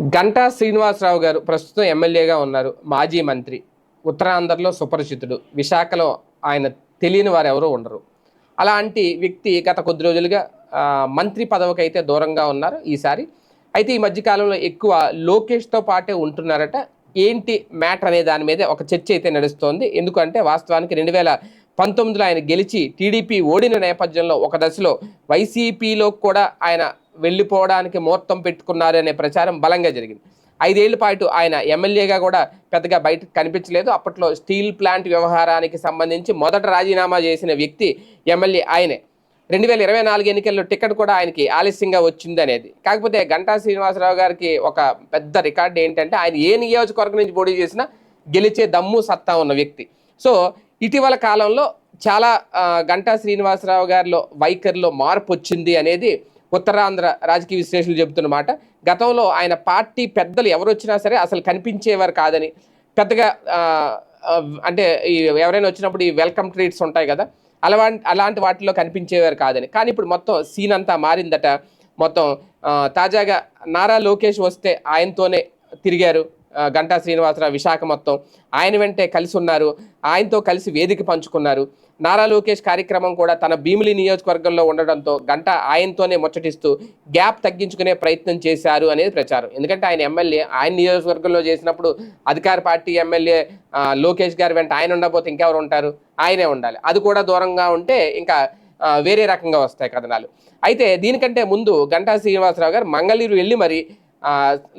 గంటా శ్రీనివాసరావు గారు ప్రస్తుతం ఎమ్మెల్యేగా ఉన్నారు మాజీ మంత్రి ఉత్తరాంధ్రలో సుపరిచితుడు విశాఖలో ఆయన తెలియని వారు ఎవరూ ఉండరు. అలాంటి వ్యక్తి గత కొద్ది రోజులుగా మంత్రి పదవికి అయితే దూరంగా ఉన్నారు ఈసారి. అయితే ఈ మధ్యకాలంలో ఎక్కువ లోకేష్తో పాటే ఉంటున్నారట. ఏంటి మ్యాటర్ అనే దాని మీద ఒక చర్చ అయితే నడుస్తోంది. ఎందుకంటే వాస్తవానికి రెండు వేల పంతొమ్మిదిలో ఆయన గెలిచి టీడీపీ ఓడిన నేపథ్యంలో ఒక దశలో వైసీపీలో కూడా ఆయన వెళ్ళిపోవడానికి ముహూర్తం పెట్టుకున్నారు అనే ప్రచారం బలంగా జరిగింది. ఐదేళ్ళ పాటు ఆయన ఎమ్మెల్యేగా కూడా పెద్దగా బయట కనిపించలేదు. అప్పట్లో స్టీల్ ప్లాంట్ వ్యవహారానికి సంబంధించి మొదట రాజీనామా చేసిన వ్యక్తి ఎమ్మెల్యే ఆయనే. రెండు వేల ఇరవై నాలుగు ఎన్నికల్లో టికెట్ కూడా ఆయనకి ఆలస్యంగా వచ్చింది అనేది. కాకపోతే గంటా శ్రీనివాసరావు గారికి ఒక పెద్ద రికార్డు ఏంటంటే ఆయన ఏ నియోజకవర్గం నుంచి పోటీ చేసినా గెలిచే దమ్ము సత్తా ఉన్న వ్యక్తి. సో ఇటీవల కాలంలో చాలా గంటా శ్రీనివాసరావు గారిలో వైఖరిలో మార్పు వచ్చింది అనేది ఉత్తరాంధ్ర రాజకీయ విశ్లేషకులు చెబుతున్నమాట గతంలో ఆయన పార్టీ పెద్దలు ఎవరు వచ్చినా సరే అసలు కనిపించేవారు కాదని పెద్దగా అంటే ఈ ఎవరైనా వచ్చినప్పుడు ఈ వెల్కమ్ ట్రీట్స్ ఉంటాయి కదా అలవా అలాంటి వాటిలో కనిపించేవారు కాదని. కానీ ఇప్పుడు మొత్తం సీన్ అంతా మారిందట. మొత్తం తాజాగా నారా లోకేష్ వస్తే ఆయనతోనే తిరిగారు. గంటా శ్రీనివాసరావు విశాఖ మొత్తం ఆయన వెంటే కలిసి ఉన్నారు. ఆయనతో కలిసి వేదిక పంచుకున్నారు. నారా లోకేష్ కార్యక్రమం కూడా తన భీమిలి నియోజకవర్గంలో ఉండడంతో గంట ఆయనతోనే ముచ్చటిస్తూ గ్యాప్ తగ్గించుకునే ప్రయత్నం చేశారు అనేది ప్రచారం. ఎందుకంటే ఆయన ఎమ్మెల్యే ఆయన నియోజకవర్గంలో చేసినప్పుడు అధికార పార్టీ ఎమ్మెల్యే లోకేష్ గారి వెంట ఆయన ఉండకపోతే ఇంకెవరు ఉంటారు? ఆయనే ఉండాలి. అది కూడా దూరంగా ఉంటే ఇంకా వేరే రకంగా వస్తాయి కథనాలు. అయితే దీనికంటే ముందు గంటా శ్రీనివాసరావు గారు మంగళూరు వెళ్ళి మరి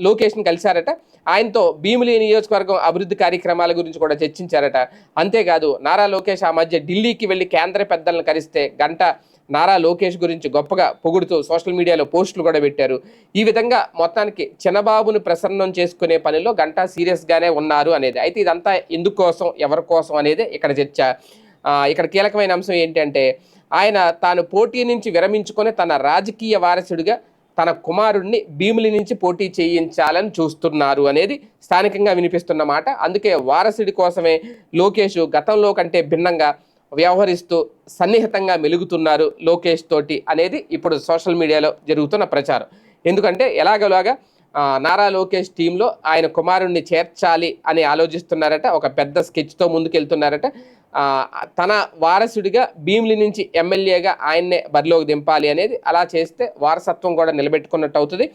లోకేష్ని కలిశారట. ఆయనతో భీమిలి నియోజకవర్గం అభివృద్ధి కార్యక్రమాల గురించి కూడా చర్చించారట. అంతేకాదు నారా లోకేష్ ఆ మధ్య ఢిల్లీకి వెళ్ళి కేంద్ర పెద్దలను కలిస్తే గంట నారా లోకేష్ గురించి గొప్పగా పొగుడుతూ సోషల్ మీడియాలో పోస్టులు కూడా పెట్టారు. ఈ విధంగా మొత్తానికి చిన్నబాబును ప్రసన్నం చేసుకునే పనిలో గంటా సీరియస్గానే ఉన్నారు అనేది. అయితే ఇదంతా ఎందుకోసం ఎవరి కోసం అనేది ఇక్కడ చర్చ. ఇక్కడ కీలకమైన అంశం ఏంటంటే ఆయన తాను పోటీ నుంచి విరమించుకొని తన రాజకీయ వారసుడిగా తన కుమారుణ్ణి భీములి నుంచి పోటీ చేయించాలని చూస్తున్నారు అనేది స్థానికంగా వినిపిస్తున్న మాట. అందుకే వారసుడి కోసమే లోకేష్ గతంలో కంటే భిన్నంగా వ్యవహరిస్తూ సన్నిహితంగా మెలుగుతున్నారు లోకేష్ తోటి అనేది ఇప్పుడు సోషల్ మీడియాలో జరుగుతున్న ప్రచారం. ఎందుకంటే ఎలాగలాగా నారా లోకేష్ టీంలో ఆయన కుమారుణ్ణి చేర్చాలి అని ఆలోచిస్తున్నారట ఒక పెద్ద స్కెచ్తో ముందుకెళ్తున్నారట. తన వారసుడిగా భీమిలి నుంచి ఎమ్మెల్యేగా ఆయన్నే బరిలోకి దింపాలి అనేది అలా చేస్తే వారసత్వం కూడా నిలబెట్టుకున్నట్టు అవుతుంది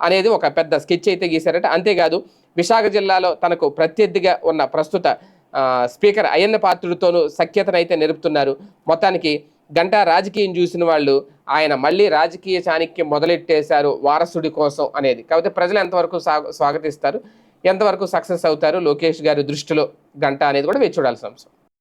అనేది ఒక పెద్ద స్కెచ్ అయితే గీశారట. అంతేకాదు విశాఖ జిల్లాలో తనకు ప్రత్యర్థిగా ఉన్న ప్రస్తుత స్పీకర్ అయ్యన్న పాత్రుడితోనూ సఖ్యతనైతే నిలుపుతున్నారు. మొత్తానికి గంటా రాజకీయం చూసిన వాళ్ళు ఆయన మళ్ళీ రాజకీయ చాణక్యం మొదలెట్టేశారు వారసుడి కోసం అనేది. కాకపోతే ప్రజలు ఎంతవరకు స్వాగతిస్తారు? ఎంతవరకు సక్సెస్ అవుతారు? లోకేష్ గారి దృష్టిలో గంట అనేది కూడా వేచి చూడాల్సిన అంశం.